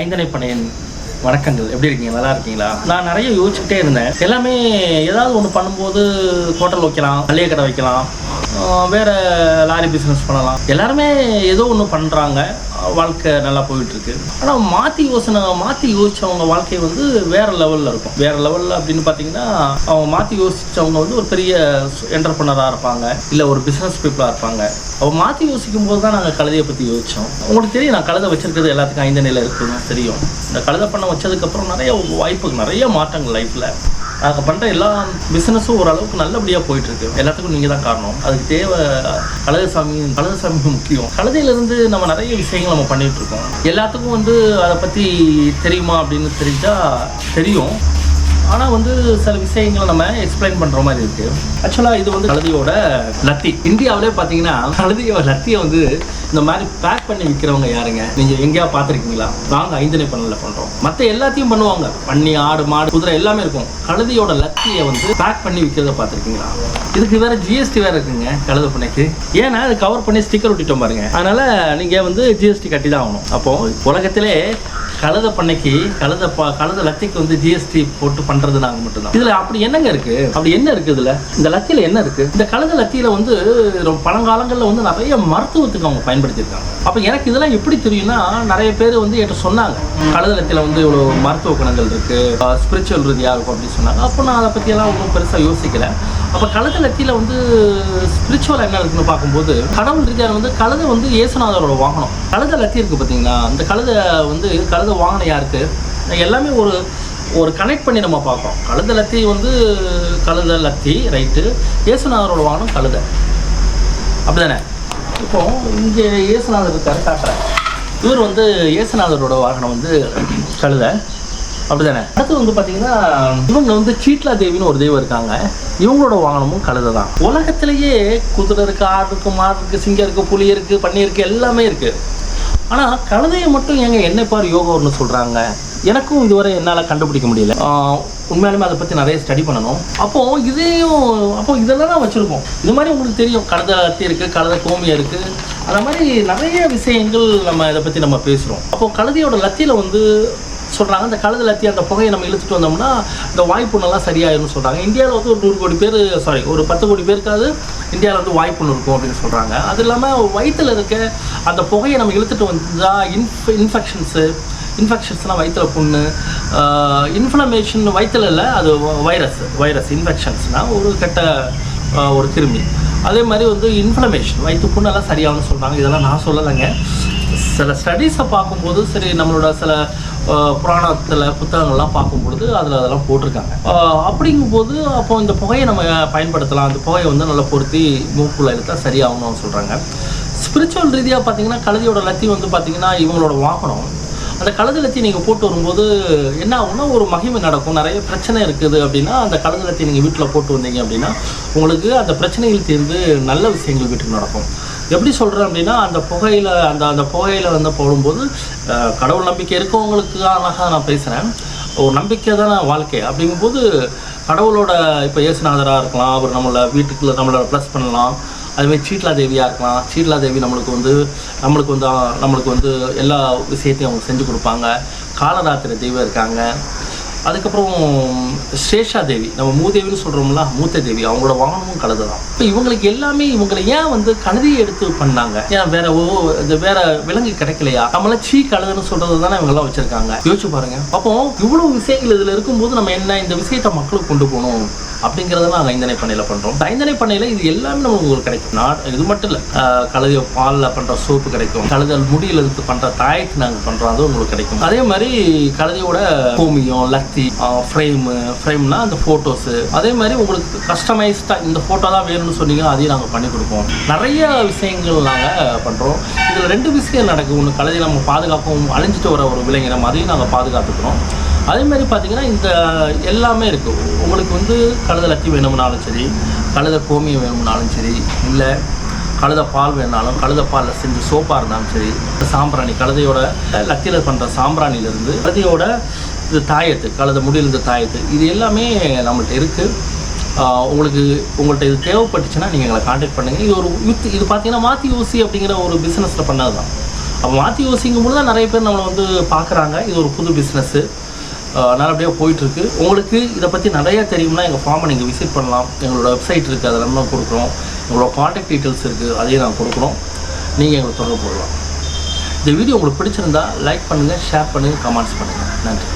ஐந்தனை பணையன் வணக்கங்கள். எப்படி இருக்கீங்க? நல்லா இருக்கீங்களா? நான் நிறைய யோசிச்சுக்கிட்டே இருந்தேன். எல்லாமே ஏதாவது ஒன்று பண்ணும்போது ஹோட்டல் வைக்கலாம் மளிகை கடை வைக்கலாம் வேறு லாரி பிஸ்னஸ் பண்ணலாம். எல்லாருமே ஏதோ ஒன்று பண்ணுறாங்க வாழ்க்கை நல்லா போயிட்டுருக்கு. ஆனால் மாற்றி யோசனை மாற்றி யோசித்தவங்க வாழ்க்கை வந்து வேறு லெவலில் இருக்கும். வேறு லெவலில் அப்படின்னு பார்த்தீங்கன்னா அவங்க மாற்றி யோசித்தவங்க வந்து ஒரு பெரிய என்டர்பிரனராக இருப்பாங்க. இல்லை ஒரு பிஸ்னஸ் பீப்புளாக இருப்பாங்க. அவங்க மாற்றி யோசிக்கும் போது தான் நாங்கள் கழுதையை பற்றி யோசித்தோம் உங்களுக்கு தெரியும் நான் கழுதை வச்சிருக்கிறது எல்லாத்துக்கும் ஐந்து நிலை இருக்குன்னு தெரியும். இந்த கழுதை பண்ண வச்சதுக்கப்புறம் நிறைய வாய்ப்பு நிறைய மாற்றங்கள் லைஃப்பில் நாங்கள் பண்ணுற எல்லா பிஸ்னஸும் ஓரளவுக்கு நல்லபடியாக போயிட்டுருக்கு. எல்லாத்துக்கும் நீங்கள் தான் காரணம். அதுக்கு தேவை கழகசாமி கழுதசாமி முக்கியம். கழுதையிலேருந்து நம்ம நிறைய விஷயங்கள் நம்ம பண்ணிகிட்ருக்கோம் எல்லாத்துக்கும் வந்து அதை பற்றி தெரியுமா அப்படின்னு தெரிஞ்சால் தெரியும். ஆனால் வந்து சில விஷயங்களை நம்ம எக்ஸ்பிளைன் பண்ணுற மாதிரி இருக்கு. ஆக்சுவலாக இது வந்து கழுதையோட லத்தி. இந்தியாவிலே பார்த்தீங்கன்னா கழுதியோட லத்தியை வந்து இந்த மாதிரி பேக் பண்ணி விற்கிறவங்க யாருங்க? நீங்கள் எங்கேயா பார்த்துருக்கீங்களா? நாங்கள் ஐந்தனை பண்ணல பண்ணுறோம் மற்ற எல்லாத்தையும் பண்ணுவாங்க. பன்னி ஆடு மாடு குதிரை எல்லாமே இருக்கும். கழுதியோட லத்தியை வந்து பேக் பண்ணி விற்கிறத பார்த்துருக்கீங்களா? இதுக்கு வேற ஜிஎஸ்டி வேற இருக்குங்க கழுத பண்ணைக்கு. ஏன்னா அது கவர் பண்ணி ஸ்டிக்கர் ஒட்டிட்டோம் பாருங்க. அதனால நீங்கள் வந்து ஜிஎஸ்டி கட்டி தான் ஆகணும். அப்போ உலகத்திலே கழுத பண்ணைக்கு கழுத ப கழுத லத்திக்கு வந்து ஜிஎஸ்டி போட்டு பண்றது நாங்க மட்டும்தான். இதுல அப்படி என்னங்க இருக்கு? அப்படி என்ன இருக்கு இதுல? இந்த லத்தியில என்ன இருக்கு? இந்த கழுத லத்தியில வந்து ரொம்ப வந்து நிறைய மருத்துவத்துக்கு அவங்க பயன்படுத்தியிருக்காங்க. அப்போ எனக்கு இதெல்லாம் எப்படி தெரியும்னா நிறைய பேர் வந்து என்கிட்ட சொன்னாங்க. கழுத லத்தியில வந்து இவ்வளோ மருத்துவ குணங்கள் இருக்கு ஸ்பிரிச்சுவல் ரீதியாக இருக்கும் அப்படின்னு சொன்னாங்க. அப்போ நான் அதை பற்றியெல்லாம் ஒன்றும் பெருசாக யோசிக்கல. அப்போ கழுத லத்தியில் வந்து ஸ்பிரிச்சுவல் என்ன இருக்குன்னு பார்க்கும்போது கடவுள் ரீதியாக வந்து கழுதை வந்து இயேசுநாதரோட வாகனம். கழுத லத்தி இருக்குது பார்த்தீங்களா அந்த கழுதை வந்து கழுத வாகனம் யாருக்கு? எல்லாமே ஒரு ஒரு கனெக்ட் பண்ணி நம்ம பார்க்குறோம். கழுத லத்தி வந்து கழுத லத்தி ரைட்டு இயேசுநாதரோட வாகனம் கழுதை. அப்படிதானே? இப்போ இங்கே இயேசுநாதர் இருக்காரு காட்டுறேன் இவர் வந்து இயேசுநாதரோட வாகனம் வந்து கழுதை. அப்படிதானே? அடுத்து வந்து பார்த்தீங்கன்னா இவங்க வந்து சீட்லா தேவின்னு ஒரு தெய்வம் இருக்காங்க. இவங்களோட வாகனமும் கழுதை தான் உலகத்திலேயே குதிரை இருக்குது ஆடு இருக்குது மாடு இருக்குது சிங்கம் இருக்குது புலி இருக்குது பன்னி இருக்குது எல்லாமே இருக்குது ஆனால் கழுதையை மட்டும் ஏங்க என்ன பாரு யோகான்னு சொல்கிறாங்க எனக்கும் இதுவரை என்னால் கண்டுபிடிக்க முடியல. உண்மையாலுமே அதை பற்றி நிறைய ஸ்டடி பண்ணணும். அப்போது இதையும் அப்போ இதெல்லாம் தான் வச்சுருக்கோம். இது மாதிரி உங்களுக்கு தெரியும். கழுதை அத்தி இருக்குது கழுதை கோமியம் இருக்குது அந்த மாதிரி நிறைய விஷயங்கள் நம்ம இதை பற்றி நம்ம பேசுகிறோம் அப்போது கழுதையோட லத்தியில் வந்து சொல்கிறாங்க அந்த கழுதை லத்தி அந்த புகையை நம்ம இழுத்துட்டு வந்தோம்னா இந்த வாய்ப்புண்ணெல்லாம் சரியாயிரும்னு சொல்கிறாங்க இந்தியாவில் வந்து ஒரு நூறு கோடி பேர் சாரி ஒரு பத்து கோடி பேருக்காவது இந்தியாவில் வந்து வாய்ப்புண் இருக்கும் அப்படின்னு சொல்கிறாங்க அது இல்லாமல் வயிற்றில் இருக்க அந்த புகையை நம்ம இழுத்துட்டு வந்தால் இன்ஃப் இன்ஃபெக்ஷன்ஸு இன்ஃபெக்ஷன்ஸ்னால் வயிற்றுல புண்ணு இன்ஃப்ளமேஷன் வயிற்றுல இல்லை அது வைரஸ் வைரஸ் இன்ஃபெக்ஷன்ஸ்னால் ஒரு கெட்ட ஒரு கிருமி. அதே மாதிரி வந்து இன்ஃப்ளமேஷன் வயிற்று புண்ணெல்லாம் சரியாகும்னு சொல்கிறாங்க இதெல்லாம் நான் சொல்லலைங்க. சில ஸ்டடீஸை பார்க்கும்போது சரி நம்மளோட சில புராணத்தில் புத்தகங்கள்லாம் பார்க்கும்பொழுது அதில் அதெல்லாம் போட்டிருக்காங்க. அப்படிங்கும்போது அப்போ இந்த புகையை நம்ம பயன்படுத்தலாம். அந்த புகையை வந்து நல்லா பொருத்தி மூக்குள்ள எடுத்தால் சரியாகணும்னு சொல்கிறாங்க ஸ்பிரிச்சுவல் ரீதியாக பார்த்தீங்கன்னா கழுதியோட லத்தி வந்து பார்த்தீங்கன்னா இவங்களோட வாகனம். அந்த கழுதலத்தி நீங்கள் போட்டு வரும்போது என்ன ஆகும்னா ஒரு மகிமை நடக்கும். நிறைய பிரச்சனை இருக்குது அப்படின்னா அந்த கழுதலத்தி நீங்கள் வீட்டில் போட்டு வந்தீங்க அப்படின்னா உங்களுக்கு அந்த பிரச்சனையில் தீர்ந்து நல்ல விஷயங்கள் வீட்டுக்கு நடக்கும். எப்படி சொல்கிறேன் அப்படின்னா அந்த புகையில் அந்த அந்த புகையில் வந்து போடும்போது கடவுள் நம்பிக்கை இருக்கவங்களுக்கு நான் பேசுகிறேன் ஒரு நம்பிக்கை தானே வாழ்க்கை. அப்படிங்கும்போது கடவுளோட இப்போ இயேசுநாதராக இருக்கலாம் அவர் நம்மளை வீட்டுக்குள்ள நம்மளை ப்ளஸ் பண்ணலாம். அதுமாதிரி சீட்லா தேவியாக இருக்கலாம். சீட்லா தேவி நம்மளுக்கு வந்து நம்மளுக்கு வந்து நம்மளுக்கு வந்து எல்லா விஷயத்தையும் அவங்க செஞ்சு கொடுப்பாங்க. காலராத்திரி தெய்வம் இருக்காங்க. அதுக்கப்புறம் சேஷா தேவி நம்ம மூதேவின்னு சொல்கிறோம்ல மூத்த தேவி அவங்களோட வாகனமும் கழுதை தான் இப்போ இவங்களுக்கு எல்லாமே இவங்களை ஏன் வந்து கழுதியை எடுத்து பண்ணாங்க? ஏன் வேற ஓ இந்த வேற விலங்கு கிடைக்கலையா? நம்மளாம் சீ கழுதுன்னு சொல்றது தானே இவங்கெல்லாம் வச்சிருக்காங்க. யோசிச்சு பாருங்க. அப்போ இவ்வளோ விஷயங்கள் இதில் இருக்கும்போது நம்ம என்ன இந்த விஷயத்தை மக்களுக்கு கொண்டு போகணும்? அப்படிங்கிறத நாங்கள் ஐந்தனை பண்ணையில் பண்ணுறோம் ஐந்தனை பண்ணையில் இது எல்லாமே நமக்கு உங்களுக்கு கிடைக்கும். நான் இது மட்டும் இல்லை கழுதை பாலில் பண்ணுற சோப்பு கிடைக்கும். கழுதல் முடியில் இருந்து பண்ணுற தாயத்து நாங்கள் பண்ணுறோம் அதுவும் உங்களுக்கு கிடைக்கும். அதே மாதிரி கழுதையோட கோமியம் லத்தி ஃப்ரேமு ஃப்ரேம்னா அந்த ஃபோட்டோஸு அதே மாதிரி உங்களுக்கு கஸ்டமைஸ்டாக இந்த ஃபோட்டோ தான் வேணும்னு சொன்னீங்கன்னா அதையும் நாங்கள் பண்ணி கொடுப்போம். நிறைய விஷயங்கள் நாங்கள் பண்ணுறோம் இதில் ரெண்டு விஷயம் நடக்கும் ஒன்று கழுதை நம்ம பாதுகாப்பும் அழிஞ்சிட்டு வர ஒரு விலங்கினம் அதையும் நாங்கள் பாதுகாத்துக்கிறோம். அதே மாதிரி பார்த்தீங்கன்னா இந்த எல்லாமே இருக்குது உங்களுக்கு வந்து கழுத லத்தி வேணும்னாலும் சரி கழுத கோமியம் வேணும்னாலும் சரி இல்லை கழுத பால் வேணாலும் கழுத பாலில் செஞ்ச சோப்பாக இருந்தாலும் சரி சாம்பிராணி கழுதையோட லத்தியில் பண்ணுற சாம்பிராணியிலேருந்து கழுதையோட இது தாயத்து கழுத முடியிலிருந்து தாயத்து இது எல்லாமே நம்மள்ட்ட இருக்குது உங்களுக்கு உங்கள்கிட்ட இது தேவைப்பட்டுச்சுன்னா நீங்கள் எங்களை காண்டாக்ட் பண்ணுங்கள் இது ஒரு யுத் இது பார்த்தீங்கன்னா மாற்றி ஊசி அப்படிங்கிற ஒரு பிஸ்னஸில் பண்ணது தான் அப்போ மாற்றி யோசிக்கும் போது தான் நிறைய பேர் நம்மளை வந்து பார்க்குறாங்க. இது ஒரு புது பிஸ்னஸ்ஸு நல்லபடியாக போயிட்டுருக்கு. உங்களுக்கு இதை பற்றி நிறைய தெரியும்னா எங்கள் ஃபார்மை நீங்கள் விசிட் பண்ணலாம். எங்களோட வெப்சைட் இருக்குது அதை நம்ம கொடுக்குறோம். எங்களோட காண்டாக்ட் டீட்டெயில்ஸ் இருக்குது அதையும் நாங்கள் கொடுக்குறோம். நீங்கள் எங்களை தொடர்பு கொள்ளலாம். இந்த வீடியோ உங்களுக்கு பிடிச்சிருந்தா லைக் பண்ணுங்கள் ஷேர் பண்ணுங்கள் கமெண்ட்ஸ் பண்ணுங்கள் நன்றி.